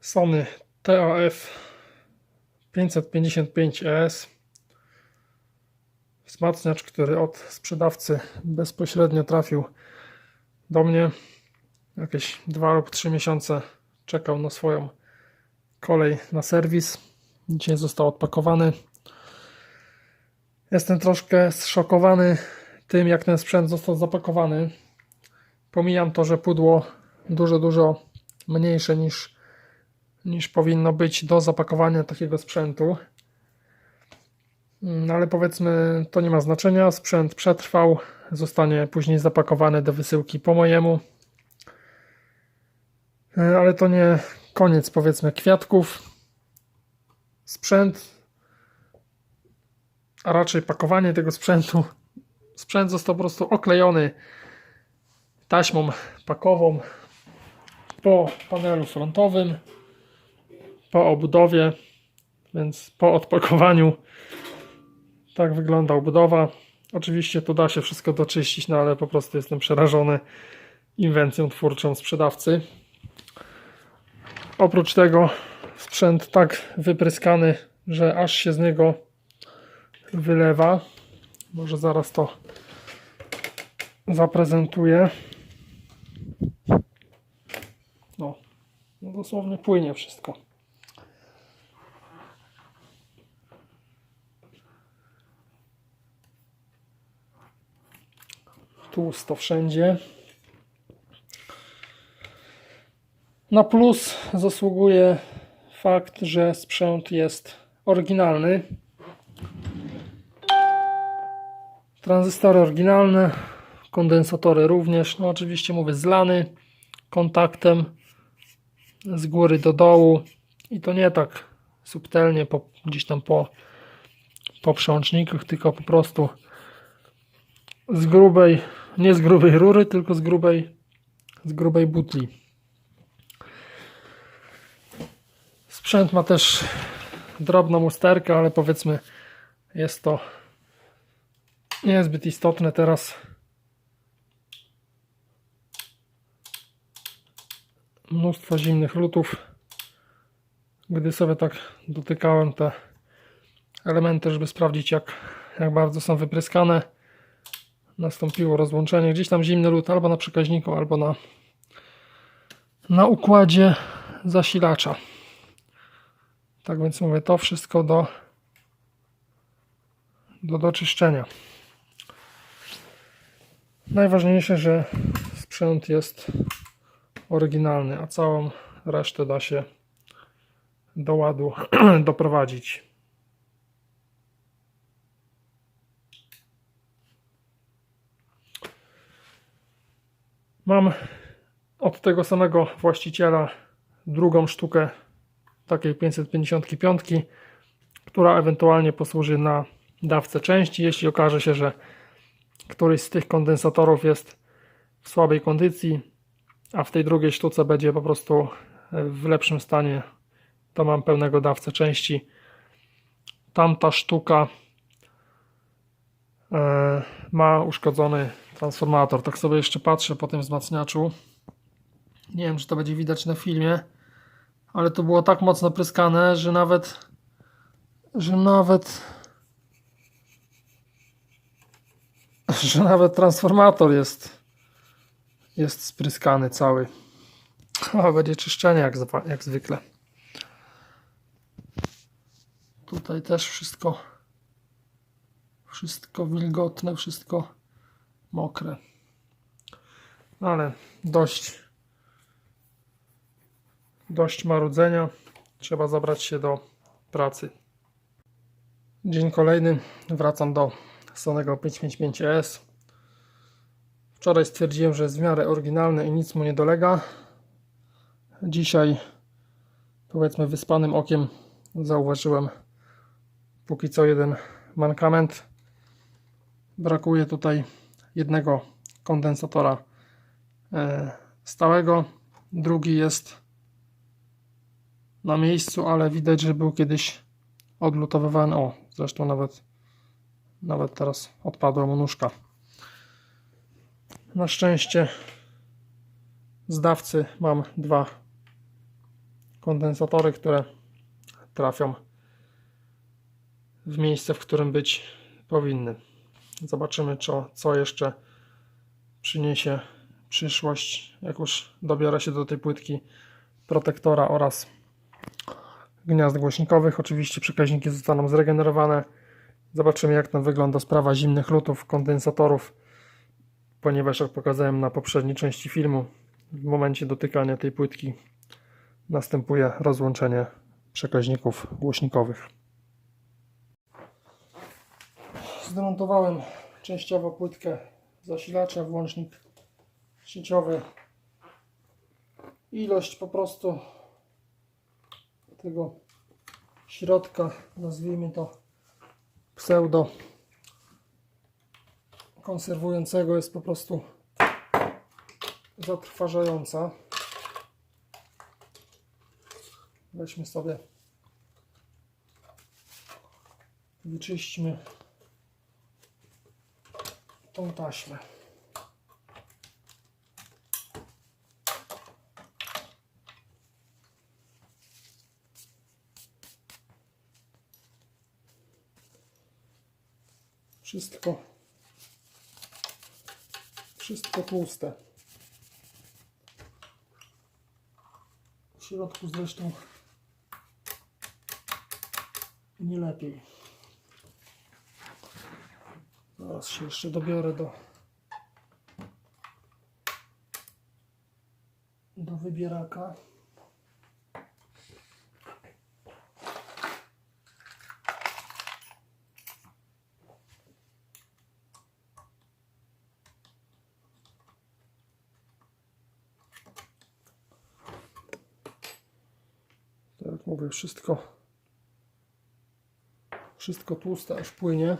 Sony TAF 555ES. Wzmacniacz, który od sprzedawcy bezpośrednio trafił do mnie. Jakieś 2 lub 3 miesiące czekał na swoją kolej na serwis. Dzisiaj został odpakowany. Jestem troszkę zszokowany tym, jak ten sprzęt został zapakowany. Pomijam to, że pudło dużo, dużo mniejsze niż, niż powinno być do zapakowania takiego sprzętu. Mm, Ale powiedzmy, to nie ma znaczenia. Sprzęt przetrwał, zostanie później zapakowany do wysyłki po mojemu. E, Ale to nie koniec, powiedzmy, kwiatków. Sprzęt, a raczej pakowanie tego sprzętu. Sprzęt został po prostu oklejony taśmą pakową po panelu frontowym, po obudowie, więc po odpakowaniu tak wygląda obudowa. Oczywiście tu da się wszystko doczyścić, no ale po prostu jestem przerażony inwencją twórczą sprzedawcy. Oprócz tego sprzęt tak wypryskany, że aż się z niego wylewa. Może zaraz to zaprezentuję. No, no dosłownie płynie wszystko. Tłusto wszędzie. Na plus zasługuje fakt, że sprzęt jest oryginalny. Tranzystory oryginalne, kondensatory również. No oczywiście mówię zlany kontaktem z góry do dołu i to nie tak subtelnie po, gdzieś tam po, po przełącznikach, tylko po prostu z grubej, nie z grubej rury, tylko z grubej, z grubej butli. Sprzęt ma też drobną usterkę, ale powiedzmy jest to niezbyt istotne teraz. Mnóstwo zimnych lutów. Gdy sobie tak dotykałem te elementy, żeby sprawdzić jak, jak bardzo są wypryskane, nastąpiło rozłączenie. Gdzieś tam zimny lód albo na przekaźniku, albo na, na układzie zasilacza. Tak więc mówię, to wszystko do, do doczyszczenia. Najważniejsze, że sprzęt jest oryginalny, a całą resztę da się do ładu doprowadzić. Mam od tego samego właściciela drugą sztukę takiej 555, która ewentualnie posłuży na dawcę części, jeśli okaże się, że któryś z tych kondensatorów jest w słabej kondycji, a w tej drugiej sztuce będzie po prostu w lepszym stanie, to mam pełnego dawcę części. Tamta sztuka e, ma uszkodzony transformator. Tak sobie jeszcze patrzę po tym wzmacniaczu. Nie wiem, czy to będzie widać na filmie, ale to było tak mocno pryskane, że nawet że nawet że nawet transformator jest jest spryskany cały. O, będzie czyszczenie jak, jak zwykle. Tutaj też wszystko wszystko wilgotne, wszystko mokre. No ale dość dość marudzenia. Trzeba zabrać się do pracy. Dzień kolejny. Wracam do Sonego 555S. Wczoraj stwierdziłem, że jest w miarę oryginalny i nic mu nie dolega. Dzisiaj, powiedzmy, wyspanym okiem zauważyłem póki co jeden mankament. Brakuje tutaj jednego kondensatora e, stałego. Drugi jest na miejscu, ale widać, że był kiedyś odlutowywany. O, zresztą nawet, nawet teraz odpadła mu nóżka. Na szczęście z dawcy mam dwa kondensatory, które trafią w miejsce, w którym być powinny. Zobaczymy, co, co jeszcze przyniesie przyszłość, jak już dobiorę się do tej płytki protektora oraz gniazd głośnikowych. Oczywiście przekaźniki zostaną zregenerowane. Zobaczymy, jak tam wygląda sprawa zimnych lutów, kondensatorów, ponieważ jak pokazałem na poprzedniej części filmu, w momencie dotykania tej płytki następuje rozłączenie przekaźników głośnikowych. Zdemontowałem częściowo płytkę zasilacza, włącznik sieciowy. Ilość po prostu tego środka, nazwijmy to pseudo konserwującego jest po prostu zatrważająca. Weźmy sobie wyczyśćmy tą taśmę. Wszystko wszystko tłuste. W środku zresztą nie lepiej. Zaraz się jeszcze dobiorę do do wybieraka. Tak mówię, wszystko wszystko tłuste aż płynie.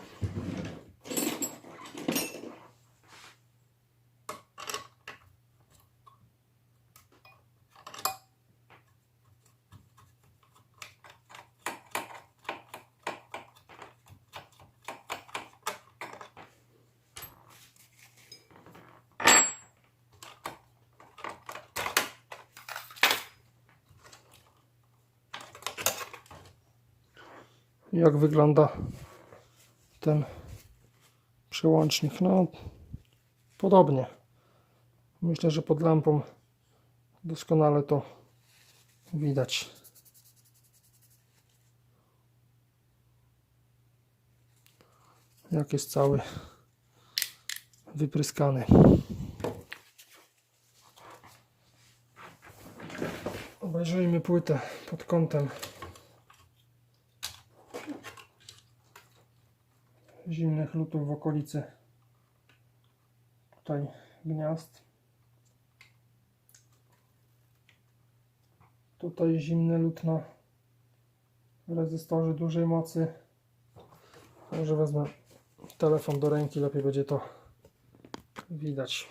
Jak wygląda ten przełącznik. No, podobnie. Myślę, że pod lampą doskonale to widać. Jak jest cały wypryskany. Obejrzyjmy płytę pod kątem zimnych lutów w okolicy tutaj gniazd. Tutaj zimny lód na rezystorze dużej mocy. Może wezmę telefon do ręki, lepiej będzie to widać.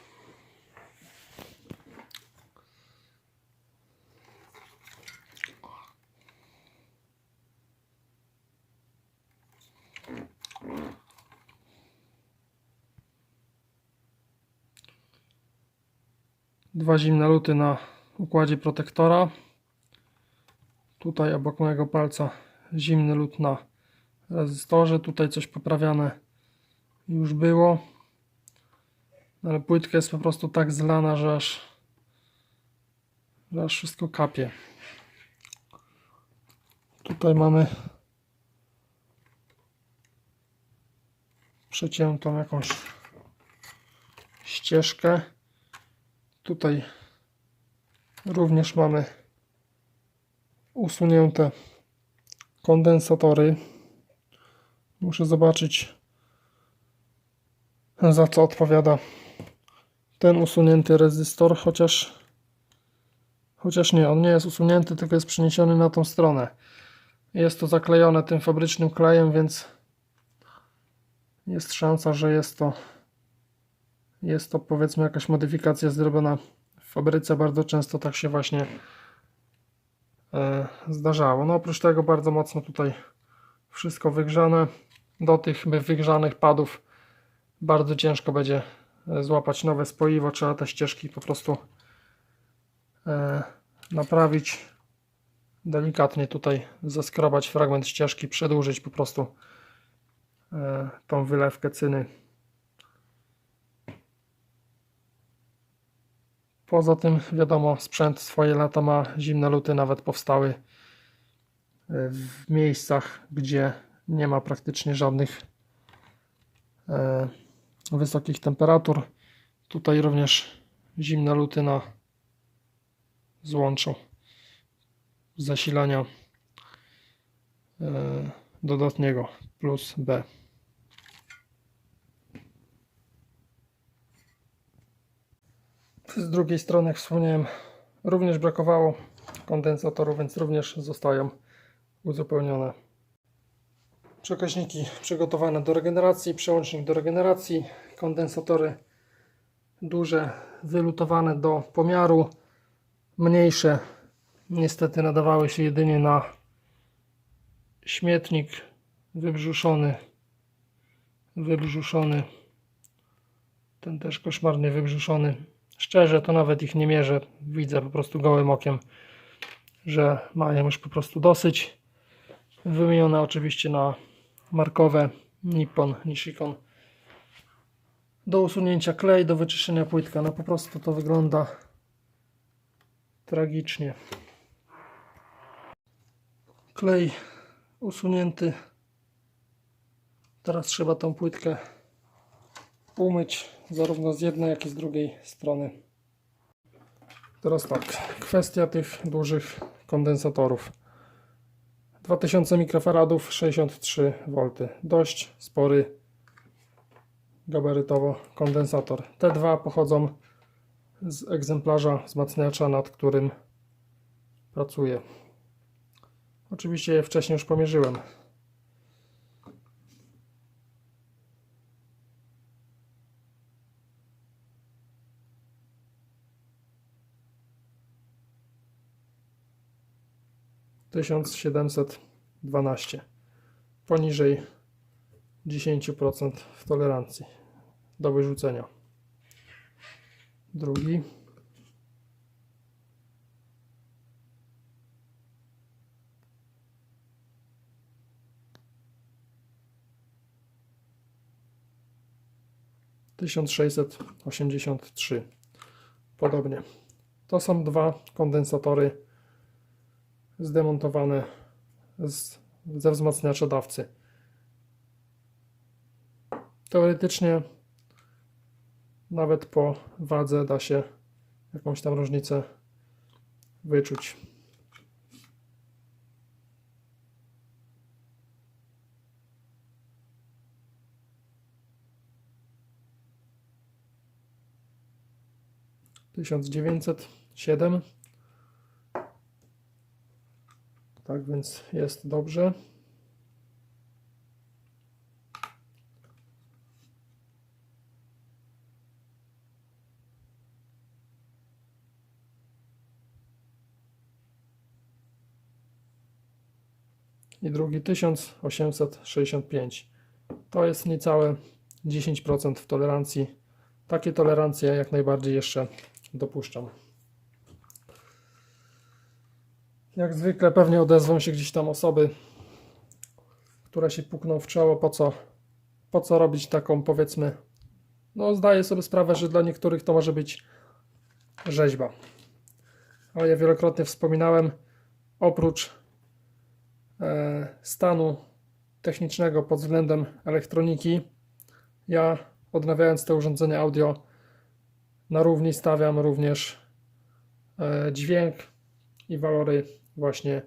Dwa zimne luty na układzie protektora. Tutaj obok mojego palca zimny lód na rezystorze. Tutaj coś poprawiane już było. Ale płytka jest po prostu tak zlana, że aż, że aż wszystko kapie. Tutaj mamy przeciętą jakąś ścieżkę. Tutaj również mamy usunięte kondensatory. Muszę zobaczyć za co odpowiada ten usunięty rezystor, chociaż chociaż nie, on nie jest usunięty, tylko jest przeniesiony na tą stronę. Jest to zaklejone tym fabrycznym klejem, więc jest szansa, że jest to jest to powiedzmy jakaś modyfikacja zrobiona w fabryce. Bardzo często tak się właśnie e, zdarzało. No oprócz tego bardzo mocno tutaj wszystko wygrzane. Do tych wygrzanych padów bardzo ciężko będzie e, złapać nowe spoiwo. Trzeba te ścieżki po prostu e, naprawić. delikatnie tutaj zaskrobać fragment ścieżki, przedłużyć po prostu tą wylewkę cyny. Poza tym, wiadomo, sprzęt swoje lata ma, zimne luty nawet powstały e, w miejscach, gdzie nie ma praktycznie żadnych e, wysokich temperatur. Tutaj również zimne luty na złączu zasilania e, dodatniego plus B. Z drugiej strony, jak wspomniałem, również brakowało kondensatorów, więc również zostają uzupełnione. Przekaźniki przygotowane do regeneracji, przełącznik do regeneracji, kondensatory duże, wylutowane do pomiaru, mniejsze niestety nadawały się jedynie na śmietnik wybrzuszony, wybrzuszony, ten też koszmarnie wybrzuszony. Szczerze to nawet ich nie mierzę, widzę po prostu gołym okiem, że mają już po prostu dosyć. Wymienione oczywiście na markowe Nippon, Nishikon. Do usunięcia klej, do wyczyszczenia płytka. No po prostu to wygląda tragicznie. Klej usunięty. Teraz trzeba tą płytkę umyć zarówno z jednej, jak i z drugiej strony. Teraz tak, kwestia tych dużych kondensatorów. 2000 mikrofaradów, 63 V. Dość spory gabarytowo kondensator. Te dwa pochodzą z egzemplarza wzmacniacza, nad którym pracuję. Oczywiście je wcześniej już pomierzyłem. Tysiąc siedemset dwanaście poniżej 10% w tolerancji do wyrzucenia. Drugi. Tysiąc sześćset osiemdziesiąt trzy. Podobnie. To są dwa kondensatory zdemontowane z, ze wzmacniacza dawcy. Teoretycznie nawet po wadze da się jakąś tam różnicę wyczuć. Tysiąc dziewięćset siedem. Tak więc jest dobrze. i drugi 1865. To jest niecałe 10% w tolerancji. Takie tolerancje jak najbardziej jeszcze dopuszczam. Jak zwykle pewnie odezwą się gdzieś tam osoby, które się pukną w czoło, po co, po co robić taką powiedzmy, no zdaję sobie sprawę, że dla niektórych to może być rzeźba. Ale ja wielokrotnie wspominałem, oprócz e, stanu technicznego pod względem elektroniki, ja odnawiając te urządzenia audio na równi stawiam również e, dźwięk i walory właśnie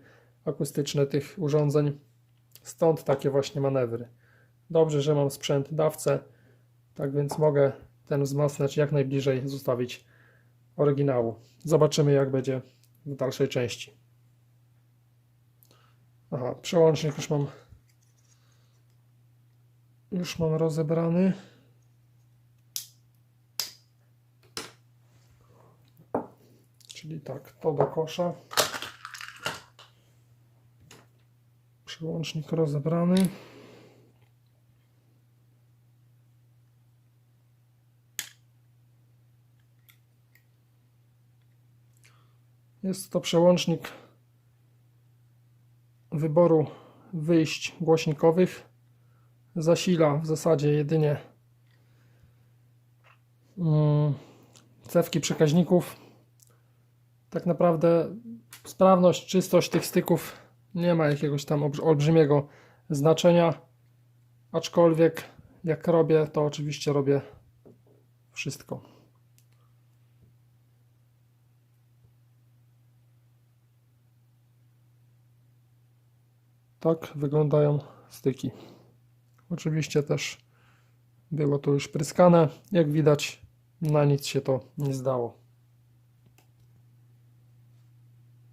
akustyczne tych urządzeń. Stąd takie właśnie manewry. Dobrze, że mam sprzęt dawcę, tak więc mogę ten wzmacniacz jak najbliżej zostawić oryginału. Zobaczymy jak będzie w dalszej części. Aha, przełącznik już mam już mam rozebrany. Czyli tak, to do kosza. Przełącznik rozebrany. Jest to przełącznik wyboru wyjść głośnikowych. Zasila w zasadzie jedynie mm, cewki przekaźników. Tak naprawdę sprawność, czystość tych styków nie ma jakiegoś tam olbrzy- olbrzymiego znaczenia. Aczkolwiek jak robię, to oczywiście robię wszystko. Tak wyglądają styki. Oczywiście też było to już pryskane. Jak widać, na nic się to nie zdało.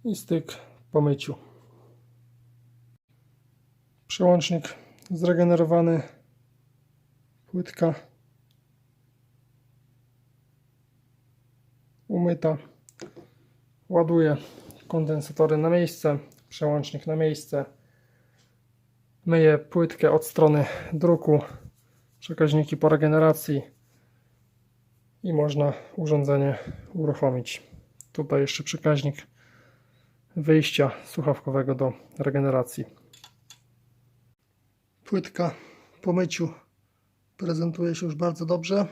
I styk po myciu. Przełącznik zregenerowany. Płytka umyta. Ładuję kondensatory na miejsce, przełącznik na miejsce. Myję płytkę od strony druku, przekaźniki po regeneracji i można urządzenie uruchomić. Tutaj jeszcze przekaźnik wyjścia słuchawkowego do regeneracji. Płytka po myciu prezentuje się już bardzo dobrze.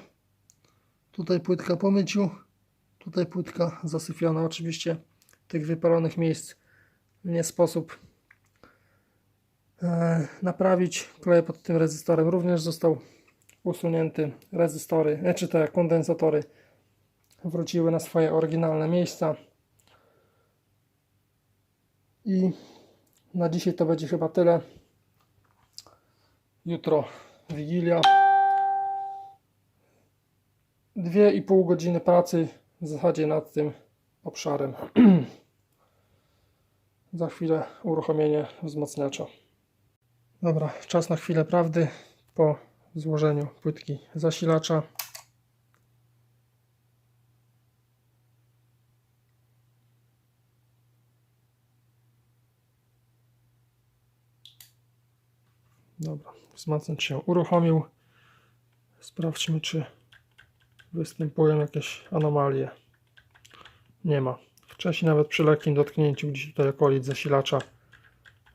Tutaj płytka po myciu, tutaj płytka zasyfiona. Oczywiście tych wypalonych miejsc nie sposób e, naprawić. Klej pod tym rezystorem również został usunięty. Rezystory, czy te kondensatory wróciły na swoje oryginalne miejsca. I na dzisiaj to będzie chyba tyle. Jutro Wigilia. Dwie i pół godziny pracy w zasadzie nad tym obszarem. Za chwilę uruchomienie wzmacniacza. Dobra, czas na chwilę prawdy po złożeniu płytki zasilacza. Dobra, wzmacniacz się uruchomił. Sprawdźmy, czy występują jakieś anomalie. Nie ma. Wcześniej nawet przy lekkim dotknięciu gdzieś tutaj okolic zasilacza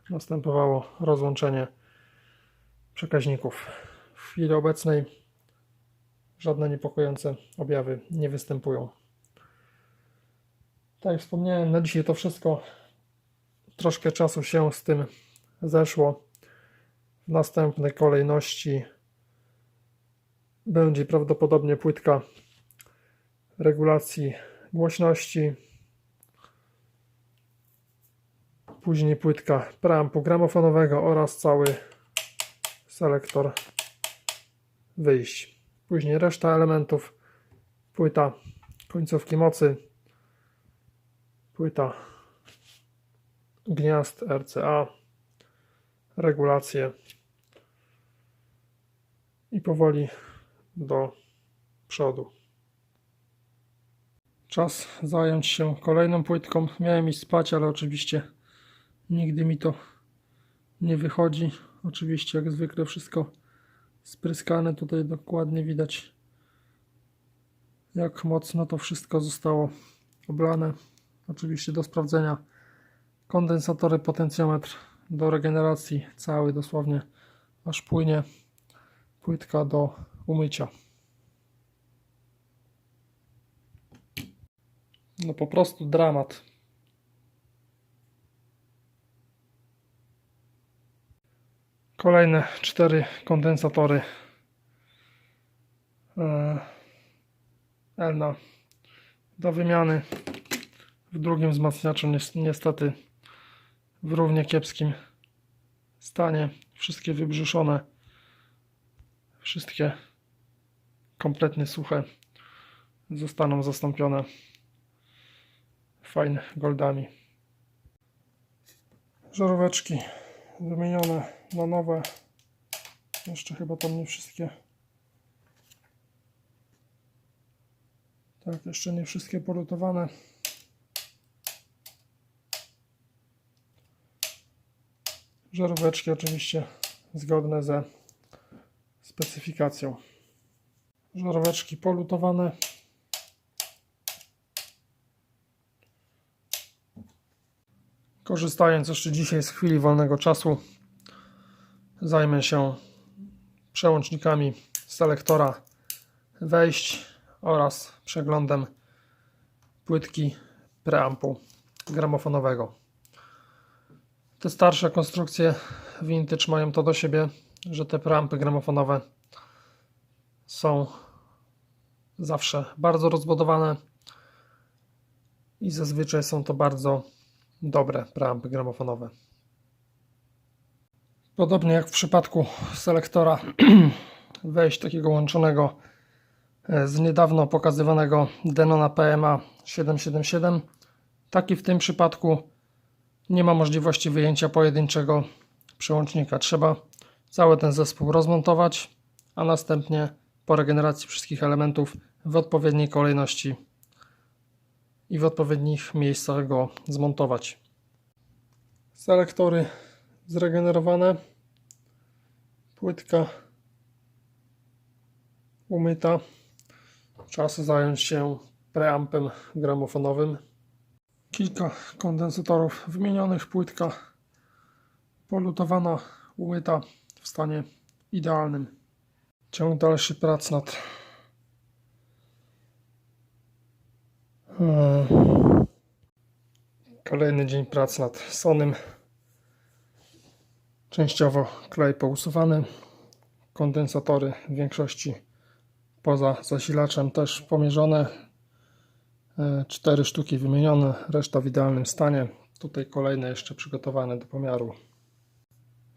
następowało rozłączenie przekaźników. W chwili obecnej żadne niepokojące objawy nie występują. Tak jak wspomniałem, na dzisiaj to wszystko. Troszkę czasu się z tym zeszło. W następnej kolejności będzie prawdopodobnie płytka regulacji głośności. Później płytka preampu gramofonowego oraz cały selektor wyjść. Później reszta elementów, płyta końcówki mocy, płyta gniazd RCA, regulacje i powoli do przodu. Czas zająć się kolejną płytką. Miałem iść spać, ale oczywiście nigdy mi to nie wychodzi. Oczywiście, jak zwykle, wszystko spryskane. Tutaj dokładnie widać, jak mocno to wszystko zostało oblane. Oczywiście do sprawdzenia kondensatory, potencjometr do regeneracji, cały dosłownie, aż płynie płytka do umycia. No po prostu dramat. Kolejne cztery kondensatory e, Elna do wymiany. W drugim wzmacniaczu nies- niestety w równie kiepskim stanie. Wszystkie wybrzuszone. Wszystkie kompletnie suche zostaną zastąpione fajne goldami. Żaróweczki wymienione na nowe. Jeszcze chyba tam nie wszystkie. Tak, jeszcze nie wszystkie polutowane. Żaróweczki oczywiście zgodne ze specyfikacją. Żaróweczki polutowane. Korzystając jeszcze dzisiaj z chwili wolnego czasu, zajmę się przełącznikami selektora wejść oraz przeglądem płytki preampu gramofonowego. Te starsze konstrukcje vintage mają to do siebie, że te preampy gramofonowe są zawsze bardzo rozbudowane i zazwyczaj są to bardzo dobre preampy gramofonowe. Podobnie jak w przypadku selektora wejść takiego łączonego e, z niedawno pokazywanego Denona PMA 777, tak i w tym przypadku nie ma możliwości wyjęcia pojedynczego przełącznika. Trzeba cały ten zespół rozmontować, a następnie po regeneracji wszystkich elementów w odpowiedniej kolejności i w odpowiednich miejscach go zmontować. Selektory zregenerowane, płytka umyta. Czas zająć się preampem gramofonowym. Kilka kondensatorów wymienionych, płytka polutowana, umyta w stanie idealnym. Ciąg dalszy prac nad Hmm. Kolejny dzień pracy nad Sonym. Częściowo klej pousuwany. Kondensatory w większości poza zasilaczem też pomierzone. E, Cztery sztuki wymienione, reszta w idealnym stanie. Tutaj kolejne jeszcze przygotowane do pomiaru.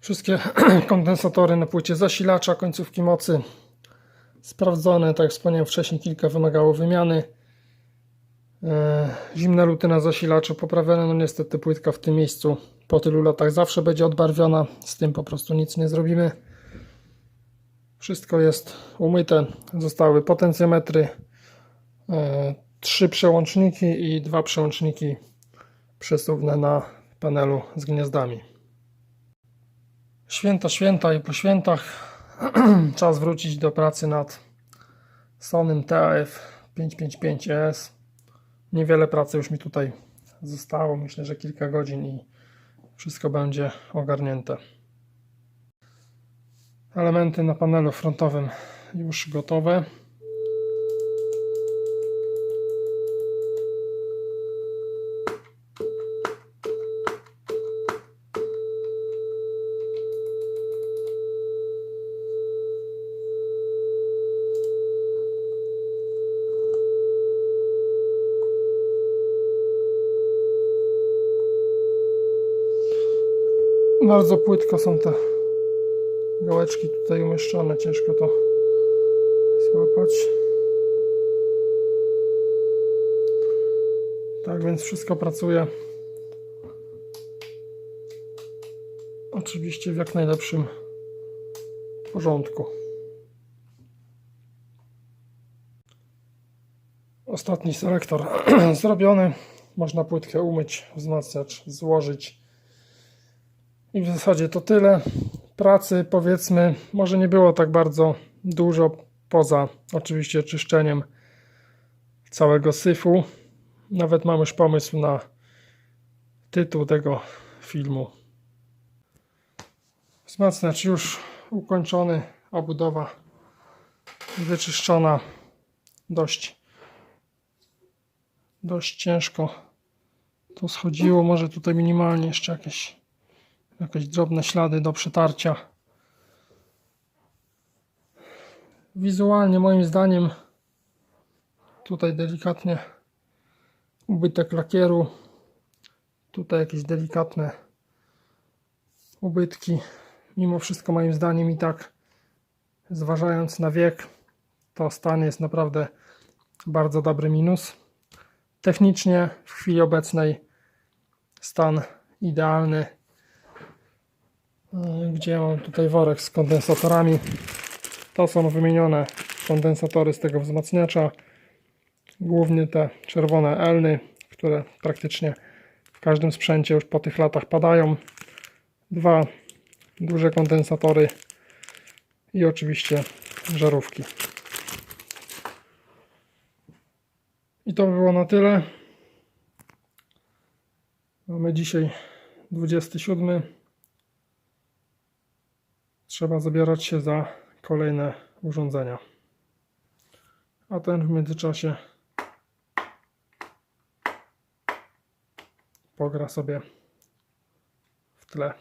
Wszystkie kondensatory na płycie zasilacza, końcówki mocy sprawdzone. Tak jak wspomniałem wcześniej, kilka wymagało wymiany. E, Zimna lutyna zasilacza poprawione, no niestety płytka w tym miejscu po tylu latach zawsze będzie odbarwiona, z tym po prostu nic nie zrobimy. Wszystko jest umyte, zostały potencjometry, e, trzy przełączniki i dwa przełączniki przesuwne na panelu z gniazdami. Święta, święta i po świętach czas wrócić do pracy nad Sonym TAF 555ES. Niewiele pracy już mi tutaj zostało. Myślę, że kilka godzin i wszystko będzie ogarnięte. Elementy na panelu frontowym już gotowe. Bardzo płytko są te gałeczki tutaj umieszczone, ciężko to złapać. Tak więc wszystko pracuje. Oczywiście w jak najlepszym porządku. Ostatni selektor zrobiony. Można płytkę umyć, wzmacniacz złożyć. I w zasadzie to tyle. Pracy powiedzmy, może nie było tak bardzo dużo, poza oczywiście czyszczeniem całego syfu. Nawet mam już pomysł na tytuł tego filmu. Wzmacniacz już ukończony, obudowa wyczyszczona. Dość, dość ciężko to schodziło. Może tutaj minimalnie jeszcze jakieś jakieś drobne ślady do przetarcia. Wizualnie moim zdaniem tutaj delikatnie ubytek lakieru. Tutaj jakieś delikatne ubytki. Mimo wszystko moim zdaniem i tak zważając na wiek to stan jest naprawdę bardzo dobry minus. Technicznie w chwili obecnej stan idealny gdzie mam tutaj worek z kondensatorami. To są wymienione kondensatory z tego wzmacniacza. Głównie te czerwone elny, które praktycznie w każdym sprzęcie już po tych latach padają. Dwa duże kondensatory i oczywiście żarówki. I to by było na tyle. Mamy dzisiaj 27. Trzeba zabierać się za kolejne urządzenia. A ten w międzyczasie pogra sobie w tle.